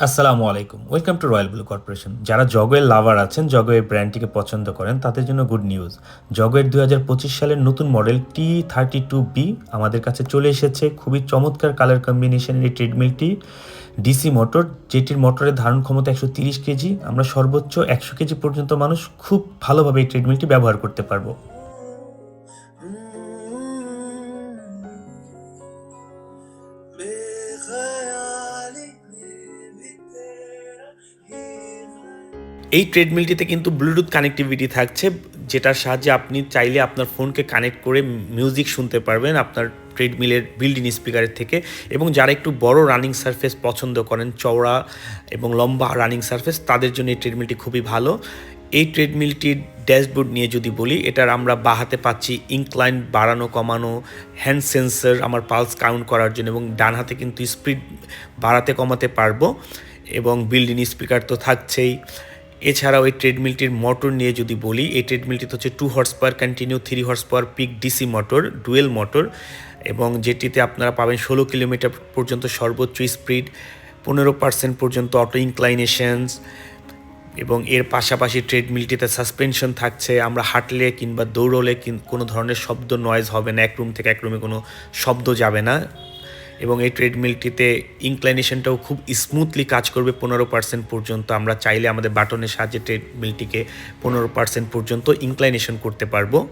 আসসালামু আলাইকুম। Welcome to royal blue corporation যারা জগের লাভার আছেন জগের ব্র্যান্ডটিকে পছন্দ করেন, তাদের জন্য গুড নিউজ হাজার পঁচিশ সালের নতুন model T thirty two B আমাদের কাছে চলে এসেছে। খুবই চমৎকার কালার কম্বিনেশনের এই ট্রেডমিলটি ডিসি মোটর যেটির মোটরের ধারণ ক্ষমতা একশো তিরিশ কেজি। আমরা সর্বোচ্চ একশো কেজি পর্যন্ত মানুষ খুব ভালোভাবে এই ট্রেডমিলটি ব্যবহার করতে পারব। এই ট্রেডমিলটিতে কিন্তু ব্লুটুথ কানেক্টিভিটি থাকছে, যেটার সাহায্যে আপনি চাইলে আপনার ফোনকে কানেক্ট করে মিউজিক শুনতে পারবেন আপনার ট্রেডমিলের বিল্ডিং স্পিকারের থেকে। এবং যারা একটু বড় রানিং সারফেস পছন্দ করেন, চওড়া এবং লম্বা রানিং সারফেস তাদের জন্য এই ট্রেডমিলটি খুবই ভালো। এই ট্রেডমিলটির ড্যাশবোর্ড নিয়ে যদি বলি, এটার আমরা বাহাতে পাচ্ছি ইনক্লাইন বাড়ানো, কমানো হ্যান্ড সেন্সার আমার পালস কাউন্ট করার জন্য এবং ডান হাতে কিন্তু স্পিড বাড়াতে, কমাতে পারব। এবং বিল্ডিং স্পিকার তো থাকছেই। এছাড়াও এই ট্রেডমিলটির মোটর নিয়ে যদি বলি, এই ট্রেডমিলটিতে হচ্ছে two horse power continue three horse power peak DC motor dual motor এবং যেটিতে আপনারা পাবেন ষোলো কিলোমিটার পর্যন্ত সর্বোচ্চ স্পিড পনেরো পার্সেন্ট পর্যন্ত অটো ইনক্লাইনেশনস এবং এর পাশাপাশি ট্রেডমিলটিতে সাসপেনশন থাকছে। আমরা হাঁটলে কিংবা দৌড়লে কোনো ধরনের শব্দ নয়েজ হবে না, এক রুম থেকে এক রুমে কোনো শব্দ যাবে না। এবং এই ট্রেডমিলটিতে ইনক্লাইনেশনটাও খুব স্মুথলি কাজ করবে পনেরো পার্সেন্ট পর্যন্ত। আমরা চাইলে আমাদের বাটনের সাহায্যে ট্রেডমিলটিকে পনেরো পার্সেন্ট পর্যন্ত ইনক্লাইনেশন করতে পারব।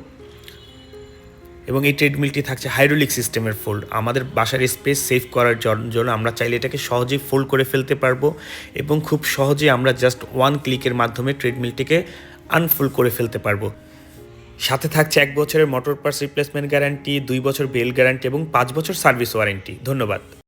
এবং এই ট্রেডমিলটি থাকছে হাইড্রোলিক সিস্টেমের ফোল্ড আমাদের বাসার স্পেস সেভ করার জন্য আমরা চাইলে এটাকে সহজেই ফোল্ড করে ফেলতে পারব এবং খুব সহজেই আমরা জাস্ট ওয়ান ক্লিকের মাধ্যমে ট্রেডমিলটিকে আনফোল্ড করে ফেলতে পারব। সাথে থাকছে এক বছরের মোটর পার্টস রিপ্লেসমেন্ট গ্যারান্টি দুই বছর বেল গ্যারান্টি এবং পাঁচ বছর সার্ভিস ওয়ারেন্টি ধন্যবাদ।